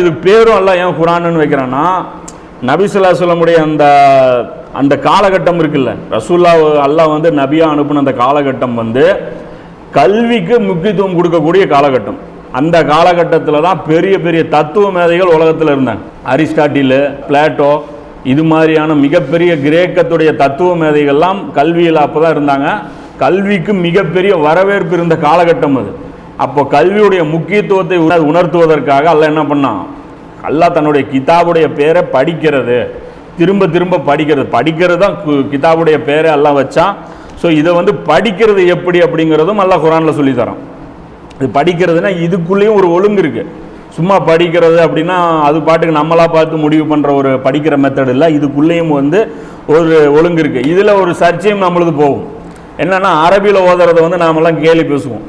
இது பேரும் அல்ல ஏன் குரான்னு வைக்கிறான்னா நபிசுல்லா சொல்லமுடைய அந்த அந்த காலகட்டம் இருக்குல்ல. ரசூல்லா அல்லாஹ் வந்து நபியா அனுப்பின அந்த காலகட்டம் வந்து கல்விக்கு முக்கியத்துவம் கொடுக்கக்கூடிய காலகட்டம். அந்த காலகட்டத்தில் தான் பெரிய பெரிய தத்துவ மேதைகள் உலகத்தில் இருந்தாங்க. அரிஸ்டாட்டிலு பிளாட்டோ இது மாதிரியான மிகப்பெரிய கிரேக்கத்துடைய தத்துவ மேதைகள்லாம் கல்வியில் அப்போ தான் இருந்தாங்க. கல்விக்கு மிகப்பெரிய வரவேற்பு இருந்த காலகட்டம் அது. அப்போ கல்வியுடைய முக்கியத்துவத்தை உணர்த்துவதற்காக அல்ல என்ன பண்ணான் அல்லாஹ் தன்னுடைய கிதாபுடைய பேரை படிக்கிறது. திரும்ப திரும்ப படிக்கிறது. படிக்கிறது தான் கு- கிதாபுடைய பேரை எல்லாம் வச்சான் ஸோ இதை வந்து படிக்கிறது எப்படி அப்படிங்கிறதும் அல்லாஹ் குரானில் சொல்லித்தரோம் இது படிக்கிறதுனா இதுக்குள்ளேயும் ஒரு ஒழுங்கு இருக்குது சும்மா படிக்கிறது அப்படின்னா அது பாட்டுக்கு நம்மளாக பார்த்து முடிவு பண்ணுற ஒரு படிக்கிற மெத்தட் இல்லை. இதுக்குள்ளேயும் வந்து ஒரு ஒழுங்கு இருக்குது இதில் ஒரு சர்ச்சையும் நம்மளுக்கு போகும். என்னென்னா அரபியில் ஓதுறதை வந்து நாமெல்லாம் கேலி பேசுவோம்.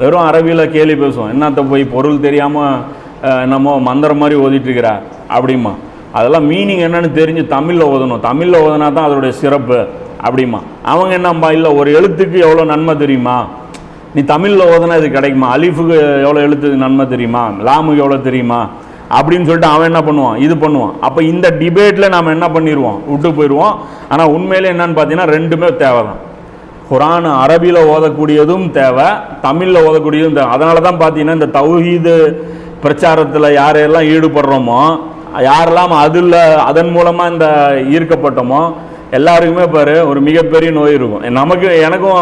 வெறும் அரபியில் கேலி பேசுவோம். என்னத்த போய் பொருள் தெரியாமல் நம்ம என்னமோ மந்திரம் மாதிரி ஓதிட்டுருக்கிறா அப்படிமா அதெல்லாம் மீனிங் என்னன்னு தெரிஞ்சு தமிழில் ஓதணும். தமிழில் ஓதுனா தான் அதோடைய சிறப்பு. அப்படிமா அவங்க என்னம்பா இல்லை ஒரு எழுத்துக்கு எவ்வளோ நன்மை தெரியுமா? நீ தமிழில் ஓதுனா இது கிடைக்குமா? அலிஃபுக்கு எவ்வளோ எழுத்து நன்மை தெரியுமா? லாமுக்கு எவ்வளோ தெரியுமா? அப்படின்னு சொல்லிட்டு அவன் என்ன பண்ணுவான்? இது பண்ணுவான். அப்போ இந்த டிபேட்டில் நாம் என்ன பண்ணிடுவோம் விட்டு போயிடுவோம் ஆனால் உண்மையிலே என்னன்னு பார்த்தீங்கன்னா ரெண்டுமே தேவை தான் குரான் அரபியில் ஓதக்கூடியதும் தேவை தமிழில் ஓதக்கூடியதும் தேவை. அதனால தான் பார்த்தீங்கன்னா இந்த தௌஹீது பிரச்சாரத்தில் யாரெல்லாம் ஈடுபடுறோமோ யாரெல்லாம் அதில் அதன் மூலமாக இந்த ஈர்க்கப்பட்டோமோ எல்லாருக்குமே பாரு ஒரு மிகப்பெரிய நோய் இருக்கும். நமக்கு எனக்கும்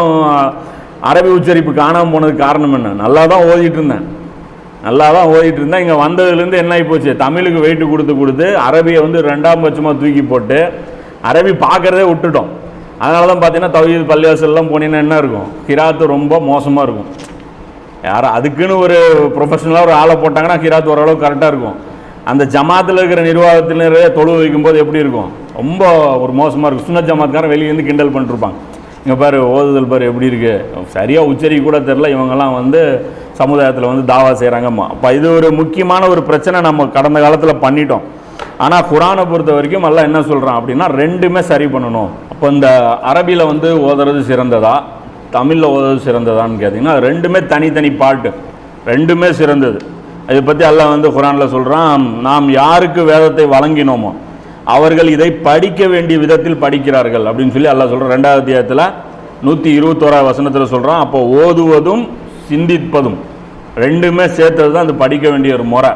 அரபி உச்சரிப்பு காணாமல் போனதுக்கு காரணம் என்ன? நல்லா தான் ஓதிட்டு இருந்தேன். நல்லா தான் ஓதிட்டு இருந்தேன். இங்கே வந்ததுலேருந்து என்ன ஆகி போச்சு? தமிழுக்கு வெயிட்டு கொடுத்து கொடுத்து அரபியை வந்து ரெண்டாம் பட்சமாக தூக்கி போட்டு அரபி பார்க்குறதே விட்டுட்டோம். அதனால தான் பார்த்தீங்கன்னா தௌஹீத் பள்ளிவாசல்லாம் போனீங்கன்னா என்ன இருக்கும்? கிராத்து ரொம்ப மோசமாக இருக்கும். யாரும் அதுக்குன்னு ஒரு ப்ரொஃபஷனலாக ஒரு ஆளை போட்டாங்கன்னா கிராத் ஓரளவுக்கு கரெக்டாக இருக்கும். அந்த ஜமாத்தில் இருக்கிற நிர்வாகத்தினரே தொழு வைக்கும்போது எப்படி இருக்கும்? ரொம்ப ஒரு மோசமாக இருக்கும். சுன்னத் ஜமாத்காரன் வெளியே இருந்து கிண்டல் பண்ணிருப்பாங்க இங்கே பாரு ஓதுதல் பாரு எப்படி இருக்குது சரியாக உச்சரிக்க கூட தெரில இவங்கெல்லாம் வந்து சமுதாயத்தில் வந்து தாவா செய்கிறாங்கம்மா அப்போ இது ஒரு முக்கியமான ஒரு பிரச்சனை நம்ம கடந்த காலத்தில் பண்ணிட்டோம். ஆனால் குரானை பொறுத்த வரைக்கும் எல்லாம் என்ன சொல்கிறான் அப்படின்னா ரெண்டுமே சரி பண்ணணும். இப்போ இந்த அரபியில் வந்து ஓதுறது சிறந்ததா? தமிழில் ஓதுறது சிறந்ததான்னு கேட்டிங்கன்னா ரெண்டுமே தனித்தனி பாட்டு ரெண்டுமே சிறந்தது. இதை பற்றி அல்லாஹ் வந்து குரானில் சொல்கிறான் நாம் யாருக்கு வேதத்தை வழங்கினோமோ அவர்கள் இதை படிக்க வேண்டிய விதத்தில் படிக்கிறார்கள். அப்படின்னு சொல்லி அல்லாஹ் சொல்கிறான் ரெண்டாவது அத்தியாயத்தில் நூற்றி இருபத்தோரா வசனத்தில் சொல்கிறான் அப்போ ஓதுவதும் சிந்திப்பதும் ரெண்டுமே சேர்த்தது தான் அது படிக்க வேண்டிய ஒரு முறை.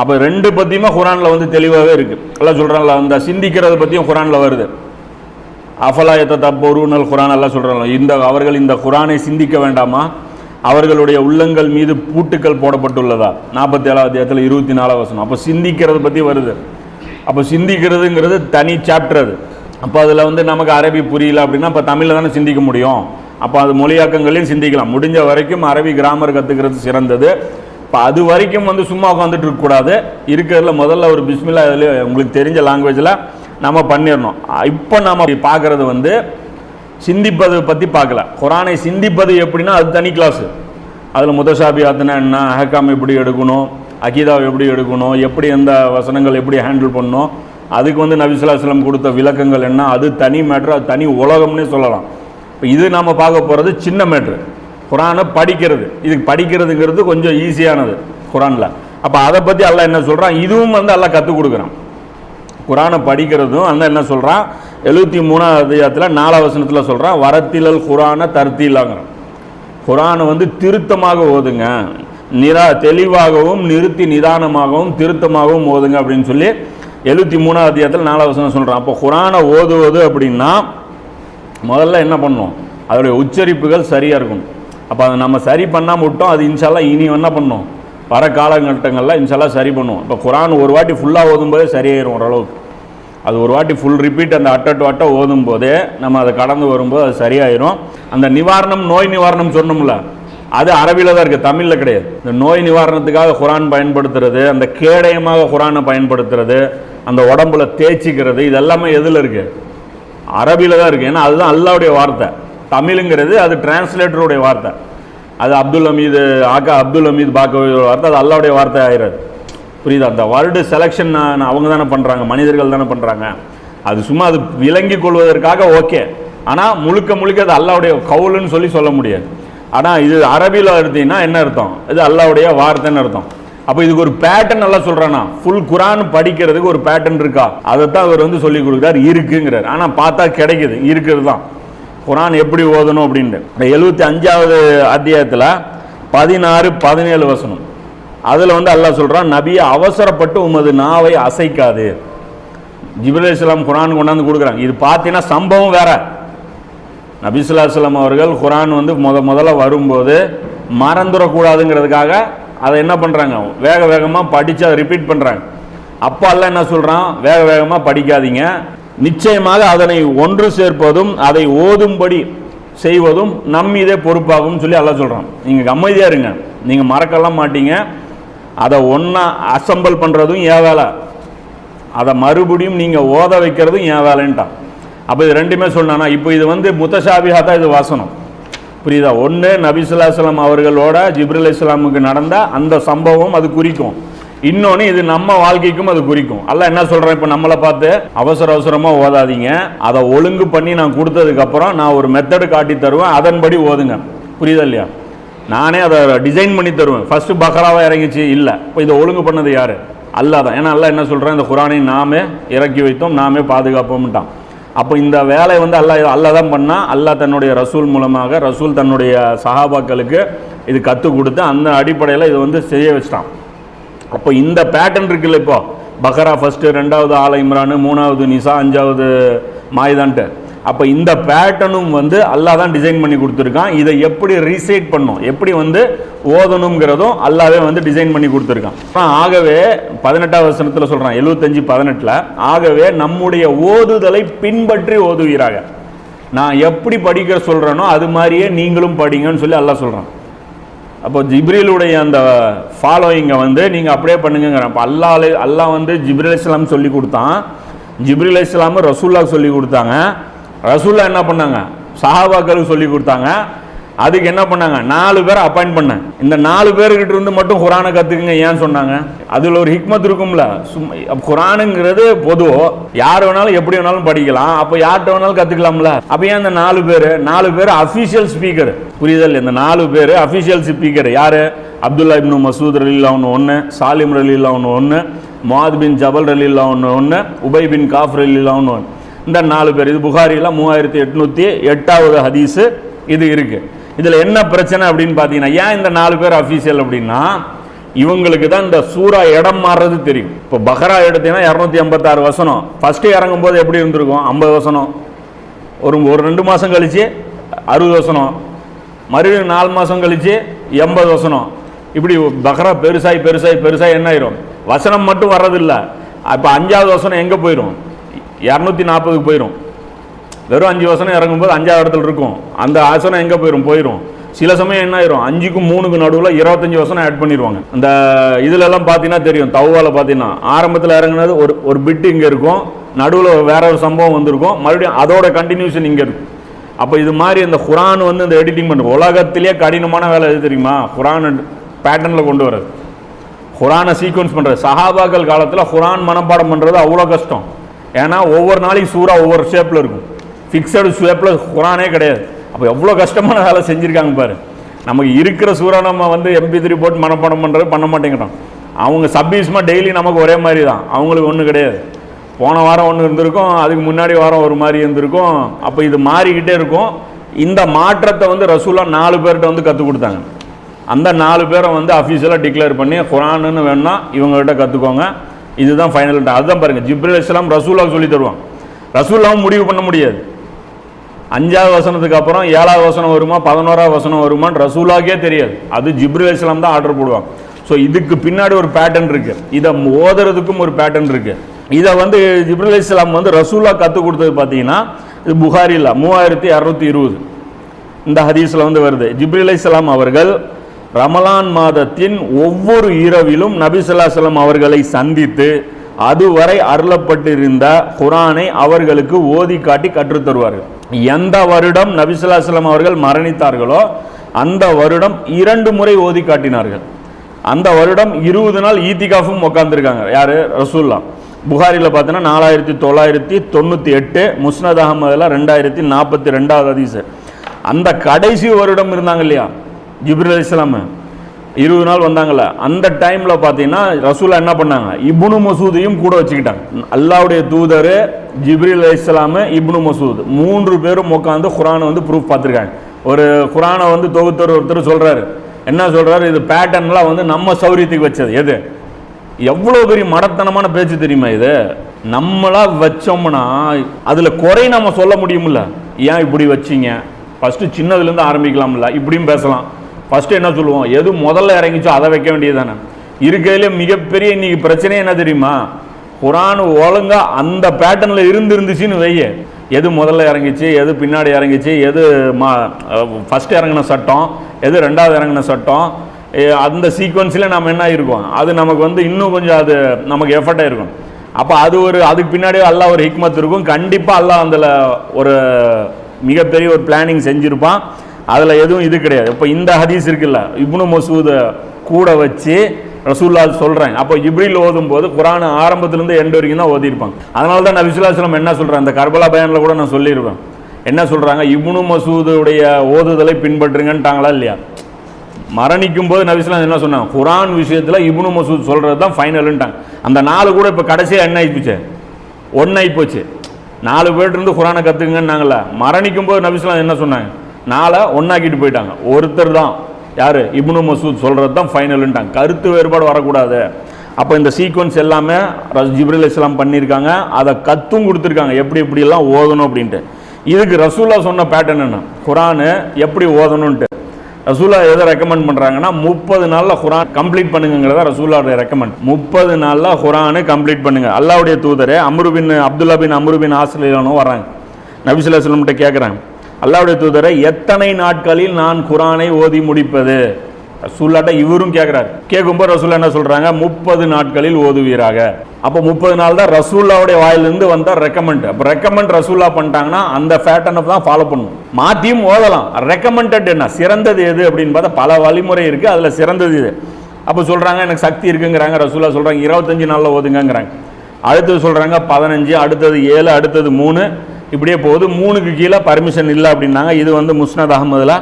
அப்போ ரெண்டு பற்றியுமே குரானில் வந்து தெளிவாகவே இருக்குது எல்லாம் சொல்கிறாங்களா அந்த சிந்திக்கிறத பற்றியும் குரானில் வருது. அஃபலாயத்தை தப்பொருனல் குரான் எல்லாம் சொல்கிறாங்க இந்த அவர்கள் இந்த குரானை சிந்திக்க வேண்டாமா? அவர்களுடைய உள்ளங்கள் மீது பூட்டுக்கள் போடப்பட்டுள்ளதா? நாற்பத்தி ஏழாவது அத்தியாயத்தில் இருபத்தி நாலாவது வசனம். அப்போ சிந்திக்கிறத பற்றி வருது. அப்போ சிந்திக்கிறதுங்கிறது தனி சாப்டர் அது. அப்போ அதில் வந்து நமக்கு அரபி புரியல அப்படின்னா இப்போ தமிழில் தானே சிந்திக்க முடியும். அப்போ அது மொழியாக்கங்களையும் சிந்திக்கலாம். முடிஞ்ச வரைக்கும் அரபி கிராமர் கற்றுக்கிறது சிறந்தது. இப்போ அது வரைக்கும் வந்து சும்மா உட்காந்துட்டு இருக்கக்கூடாது இருக்கிறதுல முதல்ல ஒரு பிஸ்மில்லா இதில் உங்களுக்கு தெரிஞ்ச லாங்குவேஜில் நம்ம பண்ணிடணும். இப்போ நம்ம பார்க்குறது வந்து சிந்திப்பது பற்றி பார்க்கல. குரானை சிந்திப்பது எப்படின்னா அது தனி கிளாஸு அதில் முதசாபியாத்துனா என்ன? அஹக்காம் எப்படி எடுக்கணும்? அகீதாவை எப்படி எடுக்கணும்? எப்படி எந்த வசனங்கள் எப்படி ஹேண்டில் பண்ணணும்? அதுக்கு வந்து நபிசுல்லாஸ்லம் கொடுத்த விளக்கங்கள் என்ன? அது தனி மேட்ரு அது தனி உலகம்னே சொல்லலாம். இப்போ இது நம்ம பார்க்க போகிறது சின்ன மேட்ரு குரானை படிக்கிறது. இதுக்கு படிக்கிறதுங்கிறது கொஞ்சம் ஈஸியானது குரானில். அப்போ அதை பற்றி எல்லாம் என்ன சொல்கிறான் இதுவும் வந்து எல்லாம் கற்றுக் கொடுக்குறான். குரானை படிக்கிறதும் அந்த என்ன சொல்கிறான் எழுபத்தி மூணாவது அதிகாரத்தில் நாலாம் வசனத்தில் சொல்கிறான் வரத்திலல் குரானை தர்த்தீலாங்கிறான். குரானை வந்து திருத்தமாக ஓதுங்க. நிரா தெளிவாகவும் நிறுத்தி நிதானமாகவும் திருத்தமாகவும் ஓதுங்க அப்படின்னு சொல்லி எழுபத்தி மூணாவது அதிகாரத்தில் நாலாம் வசனம் சொல்கிறான் அப்போ குரானை ஓதுவது அப்படின்னா முதல்ல என்ன பண்ணணும் அதோடைய உச்சரிப்புகள் சரியாக இருக்கணும். அப்போ அதை நம்ம சரி பண்ணாமல் விட்டோம் அது இன்ஷால்லாம் இனி என்ன பண்ணோம்? வர காலகட்டங்களில் இன்ஷால்லாம் சரி பண்ணுவோம். இப்போ குரான் ஒரு வாட்டி ஃபுல்லாக ஓதும்போதே சரியாயிரும் ஓரளவுக்கு. அது ஒரு வாட்டி ஃபுல் ரிப்பீட் அந்த அட்ட டு அட்டை ஓதும் போதே நம்ம அதை கடந்து வரும்போது அது சரியாயிரும். அந்த நிவாரணம் நோய் நிவாரணம் சொன்னோம்ல அது அரபியில் தான் இருக்குது தமிழில் கிடையாது. இந்த நோய் நிவாரணத்துக்காக குரான் பயன்படுத்துறது அந்த கேடயமாக குரானை பயன்படுத்துறது அந்த உடம்புல தேய்ச்சிக்கிறது இதெல்லாமே எதில் இருக்குது அரபியில் தான் இருக்குது ஏன்னா அதுதான் அல்லாவுடைய வார்த்தை. தமிழுங்கிறது அது டிரான்ஸ்லேட்டருடைய வார்த்தை. அது அப்துல் அமீது ஆக்கா அப்துல் அமீது பாக்கோட வார்த்தை அது அல்லாவுடைய வார்த்தை ஆயிடுது புரியுதா? அந்த வேர்டு செலெக்ஷன் அவங்க தானே பண்ணுறாங்க மனிதர்கள் தானே பண்ணுறாங்க அது சும்மா அது விளங்கி கொள்வதற்காக ஓகே. ஆனால் முழுக்க முழுக்க அது அல்லாவுடைய கவுலுன்னு சொல்லி சொல்ல முடியாது. ஆனால் இது அரபியில் எடுத்தீங்கன்னா என்ன அர்த்தம்? இது அல்லாவுடைய வார்த்தைன்னு அர்த்தம். அப்போ இதுக்கு ஒரு பேட்டர்ன் நல்லா சொல்கிறானா ஃபுல் குரான் படிக்கிறதுக்கு ஒரு பேட்டர்ன் இருக்கா? அதை தான் அவர் வந்து சொல்லி கொடுக்குறாரு இருக்குங்கிறார். ஆனால் பார்த்தா கிடைக்குது இருக்கிறது தான். குரான் எப்படி ஓதணும் அப்படின்ட்டு. இந்த எழுபத்தி அஞ்சாவது அத்தியாயத்தில் பதினாறு பதினேழு வசனம். அதில் வந்து அல்லாஹ் சொல்கிறான் நபியை அவசரப்பட்டு உமது நாவை அசைக்காது. ஜிப்ரீல் இஸ்லாம் குரான் கொண்டாந்து கொடுக்குறாங்க. இது பார்த்தீங்கன்னா சம்பவம் வேற. நபிசுல்லாஸ்லாம் அவர்கள் குரான் வந்து முத முதல்ல வரும்போது மறந்துடக்கூடாதுங்கிறதுக்காக அதை என்ன பண்ணுறாங்க வேக வேகமாக படித்து அதை ரிப்பீட் பண்ணுறாங்க அப்போ அல்ல என்ன சொல்கிறான் வேக வேகமாக படிக்காதீங்க. நிச்சயமாக அதனை ஒன்று சேர்ப்பதும் அதை ஓதும்படி செய்வதும் நம்மீதே பொறுப்பாகும் சொல்லி அல்ல சொல்கிறான் நீங்கள் அமைதியாக இருங்க. நீங்கள் மறக்கலாம் மாட்டீங்க. அதை ஒன்றா அசம்பிள் பண்ணுறதும் ஏன் வேலை. அதை மறுபடியும் நீங்கள் ஓத வைக்கிறதும் என் வேலைன்ட்டான். அப்போ இது ரெண்டுமே சொன்னானா இப்போ இது வந்து முத்தஷாபிஹா தான் இது வாசனம். புரியுதா? ஒன்று நபிசுல்லாஸ்லாம் அவர்களோட ஜிப்ரில் இஸ்லாமுக்கு நடந்த அந்த சம்பவம் அது குறிக்கும். இன்னொன்று இது நம்ம வாழ்க்கைக்கும் அது குறிக்கும். அல்ல என்ன சொல்கிறேன் இப்போ நம்மளை பார்த்து அவசர அவசரமாக ஓதாதீங்க. அதை ஒழுங்கு பண்ணி நான் கொடுத்ததுக்கப்புறம் நான் ஒரு மெத்தடு காட்டி தருவேன். அதன்படி ஓதுங்க. புரியுதா இல்லையா? நானே அதை டிசைன் பண்ணி தருவேன். ஃபர்ஸ்ட் பக்ராவா இறங்கிச்சு. இல்லை. இப்போ இதை ஒழுங்கு பண்ணது யாரு? அல்லாதான் ஏன்னா அல்லாஹ் என்ன சொல்கிறேன் இந்த குரானை நாமே இறக்கி வைத்தோம். நாமே பாதுகாப்போம்ட்டான். அப்போ இந்த வேலையை வந்து அல்லாஹ் அல்லாஹ் தான் பண்ணால் அல்லா தன்னுடைய ரசூல் மூலமாக ரசூல் தன்னுடைய சஹாபாக்களுக்கு இது கற்றுக் கொடுத்து அந்த அடிப்படையில் இது வந்து செய்ய வச்சிட்டான். அப்போ இந்த பேட்டர்ன் இருக்குல்ல இப்போ? பக்ரா ஃபஸ்ட்டு ரெண்டாவது ஆல இம்ரானு மூணாவது நிசா அஞ்சாவது மாய்தான்ட்டு. அப்போ இந்த பேட்டர்னும் வந்து அல்லா தான் டிசைன் பண்ணி கொடுத்துருக்கான். இதை எப்படி ரீசைட் பண்ணும் எப்படி வந்து ஓதணுங்கிறதும் அல்லாவே வந்து டிசைன் பண்ணி கொடுத்துருக்கான். ஆகவே பதினெட்டாவது வசனத்தில் சொல்கிறான் எழுபத்தஞ்சு பதினெட்டில் ஆகவே நம்முடைய ஓதுதலை பின்பற்றி ஓதுவீராக நான் எப்படி படிக்க சொல்கிறேனோ அது மாதிரியே நீங்களும் படிங்கன்னு சொல்லி அல்லா சொல்கிறான் அப்போ ஜிப்ரிலுடைய அந்த ஃபாலோயிங்கை வந்து நீங்கள் அப்படியே பண்ணுங்கிறேன் அப்போ அல்லா அல்லாஹ் வந்து ஜிப்ரீல் இஸ்லாம் சொல்லி கொடுத்தான். ஜிப்ரீல் இஸ்லாம் ரசூல்லா சொல்லி கொடுத்தாங்க. ரசூல்லா என்ன பண்ணாங்க? சஹாபாக்களுக்கு சொல்லி கொடுத்தாங்க. அதுக்கு என்ன பண்ணாங்க? நாலு பேரை அப்பாயிண்ட் பண்ணேன். இந்த நாலு பேர்கிட்ட இருந்து மட்டும் குரானை கற்றுக்குங்க ஏன் சொன்னாங்க. அதில் ஒரு ஹிக்மத் இருக்கும்ல. சும்மா குரானுங்கிறது பொதுவோ யார் வேணாலும் எப்படி வேணாலும் படிக்கலாம். அப்போ யார்கிட்ட வேணாலும் கற்றுக்கலாம்ல அப்போ ஏன் இந்த நாலு பேர்? நாலு பேர் அஃபீஷியல் ஸ்பீக்கர் புரியுதல் இந்த நாலு பேர் அஃபீஷியல் ஸ்பீக்கர் யார்? அப்துல்லா இப்னு மசூத் ரலீல்லா ஒன்று ஒன்று சாலிம் ரலீல்லா ஒன்று ஒன்று முவாத் பின் ஜபல் ரலீல்லா ஒன்று ஒன்று உபை பின் காஃப் ரலீல்லா ஒன்று ஒன்று இந்த நாலு பேர். இது புகாரியில் மூவாயிரத்தி எட்நூற்றி எட்டாவது ஹதீஸு இது இருக்குது இதில் என்ன பிரச்சனை அப்படின்னு பார்த்தீங்கன்னா ஏன் இந்த நாலு பேர் அஃபீஷியல் அப்படின்னா இவங்களுக்கு தான் இந்த சூறா இடம் மாறுறது தெரியும். இப்போ பஹரா எடுத்தீங்கன்னா இரநூத்தி ஐம்பத்தாறு வசனம். ஃபஸ்ட்டு இறங்கும் போது எப்படி இருந்திருக்கும்? ஐம்பது வசனம். ஒரு ஒரு ரெண்டு மாதம் கழிச்சு அறுபது வசனம். மறுபடியும் நாலு மாதம் கழிச்சு எண்பது வசனம். இப்படி பக்ரா பெருசாகி பெருசாகி பெருசாகி என்ன ஆயிரும்? வசனம் மட்டும் வர்றதில்ல. இப்போ அஞ்சாவது வசனம் எங்கே போயிடும் இரநூத்தி நாற்பதுக்கு போயிடும் வெறும் அஞ்சு வசனம் இறங்கும்போது அஞ்சாவது இடத்துல இருக்கும். அந்த ஆசனம் எங்கே போயிடும் போயிடும் சில சமயம் என்ன ஆயிரும்? அஞ்சுக்கும் மூணுக்கு நடுவில் இருபத்தஞ்சு வசனம் ஆட் பண்ணிடுவாங்க அந்த இதுல எல்லாம் பார்த்தீங்கன்னா தெரியும். தவ்வால பார்த்தீங்கன்னா ஆரம்பத்தில் இறங்குனது ஒரு ஒரு பிட் இங்கே இருக்கும். நடுவில் வேற ஒரு சம்பவம் வந்திருக்கும். மறுபடியும் அதோட கண்டினியூஷன் இங்கே இருக்கும் அப்போ இது மாதிரி இந்த குரான் வந்து இந்த எடிட்டிங் பண்ணுறது உலகத்திலேயே கடினமான வேலை எது தெரியுமா? குரான் பேட்டர்னில் கொண்டு வர்றது. குரானை சீக்வன்ஸ் பண்ணுறது சஹாபாக்கள் காலத்தில் குரான் மனப்பாடம் பண்ணுறது அவ்வளோ கஷ்டம். ஏன்னா ஒவ்வொரு நாளைக்கு சூறா ஒவ்வொரு ஷேப்பில் இருக்கும். ஃபிக்ஸடு ஸ்வேப்பில் குரானே கிடையாது. அப்போ எவ்வளோ கஷ்டமான வேலை செஞ்சுருக்காங்க பாரு. நமக்கு இருக்கிற சூறா நம்ம வந்து எம்பி த்ரீ போட்டு மனப்பாடம் பண்ணுறது பண்ண மாட்டேங்கிறோம். அவங்க சப்பீஸ்மா டெய்லி நமக்கு ஒரே மாதிரி தான் அவங்களுக்கு ஒன்றும் கிடையாது. போன வாரம் ஒன்று இருந்திருக்கும் அதுக்கு முன்னாடி வாரம் ஒரு மாதிரி இருந்திருக்கும். அப்போ இது மாறிக்கிட்டே இருக்கும். இந்த மாற்றத்தை வந்து ரசூலா நாலு பேர்கிட்ட வந்து கற்றுக் கொடுத்தாங்க. அந்த நாலு பேரை வந்து அஃபீஷியலாக டிக்ளேர் பண்ணி குரான்னு வேணும்னா இவங்ககிட்ட கற்றுக்கோங்க இதுதான் ஃபைனல் அதுதான் பாருங்கள் ஜிப்ரல் இஸ்லாம் ரசூலாவுக்கு சொல்லி தருவாங்க. ரசூலாவும் முடிவு பண்ண முடியாது. அஞ்சாவது வசனத்துக்கு அப்புறம் ஏழாவது வசனம் வருமா பதினோராவது வசனம் வருமான்னு ரசூலாக்கே தெரியாது. அது ஜிப்ரல் இஸ்லாம் தான் ஆர்டர் போடுவாங்க. ஸோ இதுக்கு பின்னாடி ஒரு பேட்டர்ன் இருக்கு. இதை ஓதுறதுக்கும் ஒரு பேட்டர்ன் இருக்கு. இதை வந்து ஜிப்ரல் இஸ்லாம் வந்து ரசூலா கற்றுக் கொடுத்தது பார்த்தீங்கன்னா இது புகாரில் மூவாயிரத்தி இரநூத்தி இருபது. இந்த ஹதீஸில் வந்து வருது. ஜிப்ரில் இஸ்லாம் அவர்கள் ரமலான் மாதத்தின் ஒவ்வொரு இரவிலும் நபி ஸல்லல்லாஹு அவர்களை சந்தித்து அதுவரை அருளப்பட்டிருந்த குரானை அவர்களுக்கு ஓதி காட்டி கற்றுத்தருவார்கள். எந்த வருடம் நபி அவர்கள் மரணித்தார்களோ அந்த வருடம் இரண்டு முறை ஓதி காட்டினார்கள். அந்த வருடம் இருபது நாள் ஈத்திகாஃபும் உட்காந்துருக்காங்க யார்? ரசூல்லா புகாரியில் பார்த்தீங்கன்னா நாலாயிரத்தி தொள்ளாயிரத்தி தொண்ணூற்றி எட்டு முஸ்னத் அகமதுல ரெண்டாயிரத்தி நாற்பத்தி ரெண்டாவது அதிசர் அந்த கடைசி வருடம் இருந்தாங்க இல்லையா? ஜிப்ரல் இஸ்லாமு இருபது நாள் வந்தாங்கல்ல அந்த டைம்ல பார்த்தீங்கன்னா ரசூலா என்ன பண்ணாங்க? இப்னு மசூதையும் கூட வச்சுக்கிட்டாங்க. அல்லாவுடைய தூதர் ஜிப்ரில் அலைஹிஸ்ஸலாமு இப்னு மசூத் மூன்று பேரும் உட்காந்து குரானை வந்து ப்ரூஃப் பார்த்துருக்காங்க. ஒரு குரானை வந்து தொகுத்தர் ஒருத்தர் சொல்கிறாரு என்ன சொல்கிறாரு இது பேட்டர்ன்லாம் வந்து நம்ம சௌரியத்துக்கு வச்சது. எது? எவ்வளோ பெரிய மடத்தனமான பேச்சு தெரியுமா இது? நம்மளா வச்சோம்னா அதில் குறை நம்ம சொல்ல முடியுமில்ல. ஏன் இப்படி வச்சீங்க? ஃபஸ்ட்டு சின்னதுலேருந்து ஆரம்பிக்கலாம்ல. இப்படியும் பேசலாம். ஃபஸ்ட்டு என்ன சொல்லுவோம்? எது முதல்ல இறங்கிச்சோ அதை வைக்க வேண்டியது தானே இருக்கிறதுல மிகப்பெரிய இன்னைக்கு பிரச்சனை என்ன தெரியுமா? குரான் ஒழுங்கா அந்த பேட்டர்னில் இருந்து இருந்துச்சுன்னு வைய. எது முதல்ல இறங்கிச்சு எது பின்னாடி இறங்கிச்சு எது மா ஃபஸ்ட் இறங்கின சட்டம் எது ரெண்டாவது இறங்கின சட்டம் அந்த சீக்வன்ஸில் நம்ம என்ன இருக்கோம் அது நமக்கு வந்து இன்னும் கொஞ்சம் அது நமக்கு எஃபர்ட்டாக இருக்கும். அப்போ அது ஒரு அதுக்கு பின்னாடி எல்லாம் ஒரு ஹிக்மத் இருக்கும். கண்டிப்பாக எல்லாம் அதில் ஒரு மிகப்பெரிய ஒரு பிளானிங் செஞ்சுருப்பான். அதில் எதுவும் இது கிடையாது. இப்போ இந்த ஹதீஸ் இருக்குல்ல இப்னு மசூதை கூட வச்சு ரசூல்லால் சொல்கிறேன் அப்போ ஜிப்ரில் ஓதும் போது குரான் ஆரம்பத்துலேருந்து எண்டு வரைக்கும் தான் ஓதிருப்பாங்க அதனால தான் நான் விசுவாசலம் என்ன சொல்கிறேன் அந்த கர்பலா பயனில் கூட நான் சொல்லியிருப்பேன். என்ன சொல்கிறாங்க இப்னு மசூதுடைய ஓதுதலை பின்பற்றுங்கன்ட்டாங்களா இல்லையா? மரணிக்கும் போது நபிஸ்லாம் என்ன சொன்னாங்க? குரான் விஷயத்தில் இப்னு மசூத் சொல்கிறது தான் ஃபைனலுன்ட்டாங்க. அந்த நாலு கூட இப்போ கடைசியாக என்ன ஆகிப்போச்சு ஒன்று ஆகிப்போச்சு நாலு பேர்ட்டு இருந்து குரானை கற்றுக்குங்கன்னாங்கள மரணிக்கும் போது நபிஸ்லாம் என்ன சொன்னாங்க? நாளை ஒன்றாக்கிட்டு போயிட்டாங்க. ஒருத்தர் தான். யார்? இப்னு மசூத் சொல்கிறது தான் ஃபைனலுன்ட்டாங்க கருத்து வேறுபாடு வரக்கூடாது. அப்போ இந்த சீக்வன்ஸ் எல்லாமே ரஸ் ஜிப்ரில் இஸ்லாம் பண்ணியிருக்காங்க. அதை கத்தும் கொடுத்துருக்காங்க. எப்படி எப்படியெல்லாம் ஓதணும் அப்படின்ட்டு. இதுக்கு ரசூல்லா சொன்ன பேட்டர்ன் என்ன? குரானு எப்படி ஓதணுன்ட்டு. ரசூலா எதை ரெக்கமெண்ட் பண்ணுறாங்கன்னா முப்பது நாளில் குரான் கம்ப்ளீட் பண்ணுங்கிறத ரசூலாவுடைய ரெக்கமெண்ட் முப்பது நாளில் குரானு கம்ப்ளீட் பண்ணுங்கள் அல்லாவுடைய தூதர் அம்ருபின் அப்துல்லா பின் அம்ரு பின் வராங்க நபிசுல்லா சொல்லிட்ட கேட்குறாங்க அல்லாவுடைய தூதரை எத்தனை நாட்களில் நான் குரானை ஓதி முடிப்பது? ரசூல்லாட்ட இவரும் கேட்குறாரு கேட்கும்போது ரசூல்லா என்ன சொல்றாங்க? முப்பது நாட்களில் ஓதுவீராக. அப்போ முப்பது நாள் தான் ரசூல்லாவுடைய வாயிலிருந்து வந்தால் ரெக்கமெண்ட் அப்போ ரெக்கமெண்ட் ரசூல்லா பண்ணிட்டாங்கன்னா அந்த பேட்டர்னை தான் ஃபாலோ பண்ணணும் மாற்றியும் ஓதலாம். ரெக்கமெண்டட் என்ன? சிறந்தது எது அப்படின்னு பார்த்தா பல வழிமுறை இருக்குது அதில் சிறந்தது இது. அப்போ சொல்கிறாங்க எனக்கு சக்தி இருக்குங்கிறாங்க ரசூல்லா சொல்கிறாங்க இருபத்தஞ்சி நாளில் ஓதுங்கங்கிறாங்க. அடுத்தது சொல்கிறாங்க பதினஞ்சு அடுத்தது ஏழு அடுத்தது மூணு இப்படியே போகுது. மூணுக்கு கீழே பர்மிஷன் இல்லை அப்படின்னாங்க. இது வந்து முஸ்னத் அகமதுல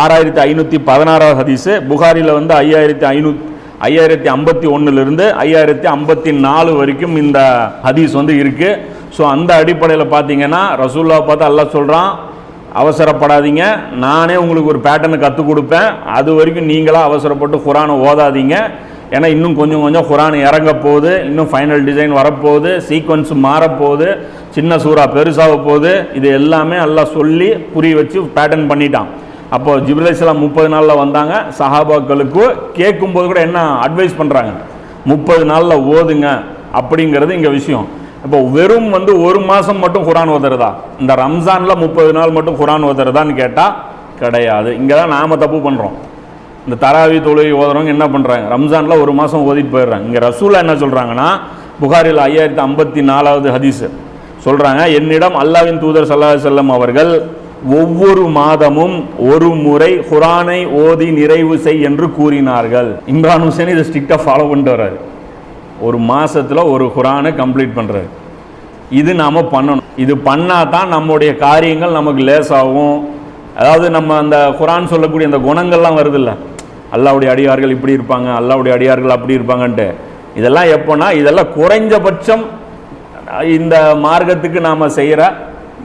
ஆறாயிரத்தி ஐநூற்றி பதினாறாவது ஹதீஸு. புகாரியில் வந்து ஐயாயிரத்தி ஐநூத் ஐயாயிரத்தி ஐம்பத்தி ஒன்றுலேருந்து ஐயாயிரத்தி ஐம்பத்தி நாலு வரைக்கும் இந்த ஹதீஸ் வந்து இருக்குது ஸோ அந்த அடிப்படையில் பார்த்தீங்கன்னா ரசூல்லா பார்த்து அல்லாஹ் சொல்கிறான் அவசரப்படாதீங்க. நானே உங்களுக்கு ஒரு பேட்டர்னு கற்றுக் கொடுப்பேன். அது வரைக்கும் நீங்களாக அவசரப்பட்டு குரானை ஓதாதீங்க. ஏன்னா இன்னும் கொஞ்சம் கொஞ்சம் குரான் இறங்க போகுது இன்னும் ஃபைனல் டிசைன் வரப்போகுது சீக்வன்ஸ் மாறப்போகுது சின்ன சூறா பெருசாக போகுது. இது எல்லாமே எல்லாம் சொல்லி புரிய வச்சு பேட்டர்ன் பண்ணிட்டான். அப்போ ஜிப்ரல் முப்பது நாளில் வந்தாங்க. சஹாபாக்களுக்கு கேட்கும்போது கூட என்ன அட்வைஸ் பண்ணுறாங்க முப்பது நாளில் ஓதுங்க அப்படிங்கிறது இங்கே விஷயம். இப்போ வெறும் வந்து ஒரு மாதம் மட்டும் குரான் ஓதுறதா? இந்த ரம்ஜானில் முப்பது நாள் மட்டும் குரான் ஓதுறதான்னு கேட்டால் கிடையாது. இங்கே தான் நாம் தப்பு பண்ணுறோம் இந்த தராவி தொழுகை ஓதுறவங்க என்ன பண்ணுறாங்க ரம்ஜானில் ஒரு மாதம் ஓதிட்டு போயிடுறாங்க. இங்கே ரசூலா என்ன சொல்கிறாங்கன்னா புகாரில் ஐயாயிரத்து ஐம்பத்தி நாலாவது ஹதீஸ் சொல்கிறாங்க என்னிடம் அல்லாவின் தூதர் சல்லா செல்லம் அவர்கள் ஒவ்வொரு மாதமும் ஒரு முறை குரானை ஓதி நிறைவு செய் என்று கூறினார்கள். இம்ரான் ஹுசேன் இதை ஸ்ட்ரிக்டாக ஃபாலோ பண்ணிட்டு வர்றாரு. ஒரு மாதத்தில் ஒரு குரானை கம்ப்ளீட் பண்ணுறாரு இது நாம் பண்ணணும். இது பண்ணால் தான் நம்முடைய காரியங்கள் நமக்கு லேசாகும். அதாவது நம்ம அந்த குரான் சொல்லக்கூடிய அந்த குணங்கள்லாம் வருதில்ல. அல்லாவுடைய அடியார்கள் இப்படி இருப்பாங்க அல்லாவுடைய அடியார்கள் அப்படி இருப்பாங்கன்ட்டு. இதெல்லாம் எப்போனா இதெல்லாம் குறைஞ்சபட்சம் இந்த மார்க்கத்துக்கு நாம் செய்கிற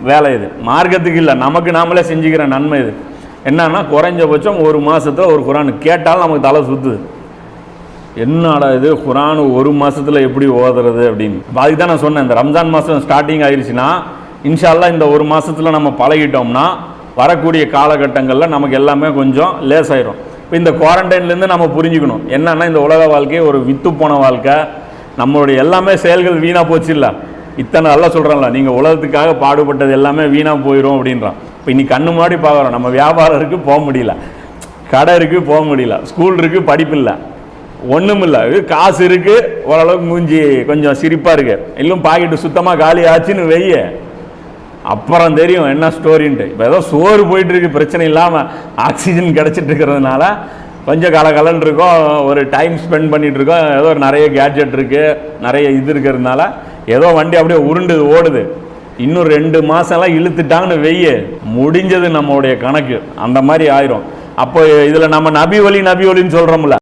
வேலை இது. மார்க்கத்துக்கு இல்லை நமக்கு நாமளே செஞ்சுக்கிற நன்மை இது. என்னன்னா குறைஞ்சபட்சம் ஒரு மாதத்தில் ஒரு குரான் கேட்டாலும் நமக்கு தலை சுற்றுது என்னடா இது குரான் ஒரு மாதத்தில் எப்படி ஓதுறது அப்படின்னு. அதுக்கு தான் நான் சொன்னேன் இந்த ரம்ஜான் மாதம் ஸ்டார்டிங் ஆயிடுச்சுன்னா இன்ஷால்லா இந்த ஒரு மாதத்தில் நம்ம பழகிட்டோம்னா வரக்கூடிய காலகட்டங்களில் நமக்கு எல்லாமே கொஞ்சம் லேஸ் ஆயிரும் இப்போ இந்த குவாரண்டைன்லேருந்து நம்ம புரிஞ்சுக்கணும். என்னன்னா இந்த உலக வாழ்க்கையை ஒரு வித்து போன வாழ்க்கை. நம்மளுடைய எல்லாமே செயல்கள் வீணாக போச்சு இல்லை? இத்தனை நல்லா சொல்கிறோம்ல நீங்கள் உலகத்துக்காக பாடுபட்டது எல்லாமே வீணாக போயிடும் அப்படின்றான். இப்போ இன்னைக்கு கண்ணு முன்னாடி பார்க்குறோம் நம்ம வியாபாரம் இருக்குது போக முடியல. கடை இருக்குது போக முடியல. ஸ்கூல் இருக்குது படிப்பு இல்லை. ஒன்றும் இல்லை. காசு இருக்குது ஓரளவுக்கு மூஞ்சி கொஞ்சம் சிரிப்பாக இருக்குது இன்னும் பாக்கெட்டு சுத்தமாக காலி ஆச்சுன்னு வெய்ய அப்புறம் தெரியும் என்ன ஸ்டோரின்ட்டு இப்போ ஏதோ சோறு போயிட்டுருக்கு பிரச்சனை இல்லாமல் ஆக்சிஜன் கிடச்சிட்டு இருக்கிறதுனால கொஞ்சம் கலகலன்னு இருக்கோம் ஒரு டைம் ஸ்பெண்ட் பண்ணிகிட்டு இருக்கோம் ஏதோ நிறைய கேட்ஜெட் இருக்குது நிறைய இது இருக்கிறதுனால ஏதோ வண்டி அப்படியே உருண்டு ஓடுது. இன்னும் ரெண்டு மாதம்லாம் இழுத்துட்டாங்கன்னு வெய்ய. முடிஞ்சது நம்மளுடைய கணக்கு. அந்த மாதிரி ஆயிரும். அப்போ இதில் நம்ம நபி ஒலி நபி ஒலின்னு சொல்கிறோம்ல